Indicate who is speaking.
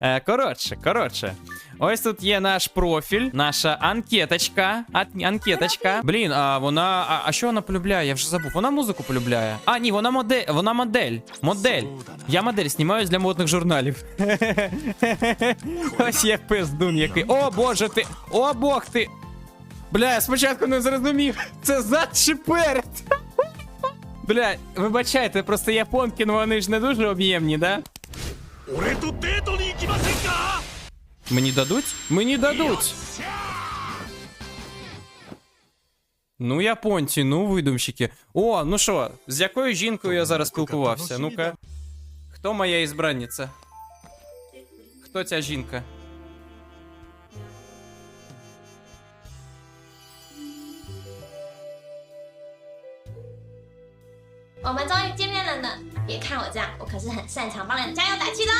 Speaker 1: Е, коротше, коротше. Ось тут є наш профіль, наша анкеточка. Ан- анкеточка. Блін, а вона. А, а що вона полюбляє? Я вже забув. Вона музику полюбляє. А, ні, вона модель. Вона модель. Модель. Я модель знімаю для модних журналів. Ось я пиздун який. О, боже ти! О, бог ти! Бля, я спочатку не зрозумів. Це зад чи перед? Бля, вибачайте, просто японки, ну вони ж не дуже об'ємні, да?
Speaker 2: 俺とデートに行きませんか
Speaker 1: Мені дадуть? Мені дадуть. Ну, японці, ну видумщики. О, ну що, з якою жінкою я зараз спілкувався? Ну-ка. Хто моя ізбранниця? Хто ця жінка?
Speaker 3: “我们终于见面了呢！别看我这样，我可是很擅长帮人加油打气的哦。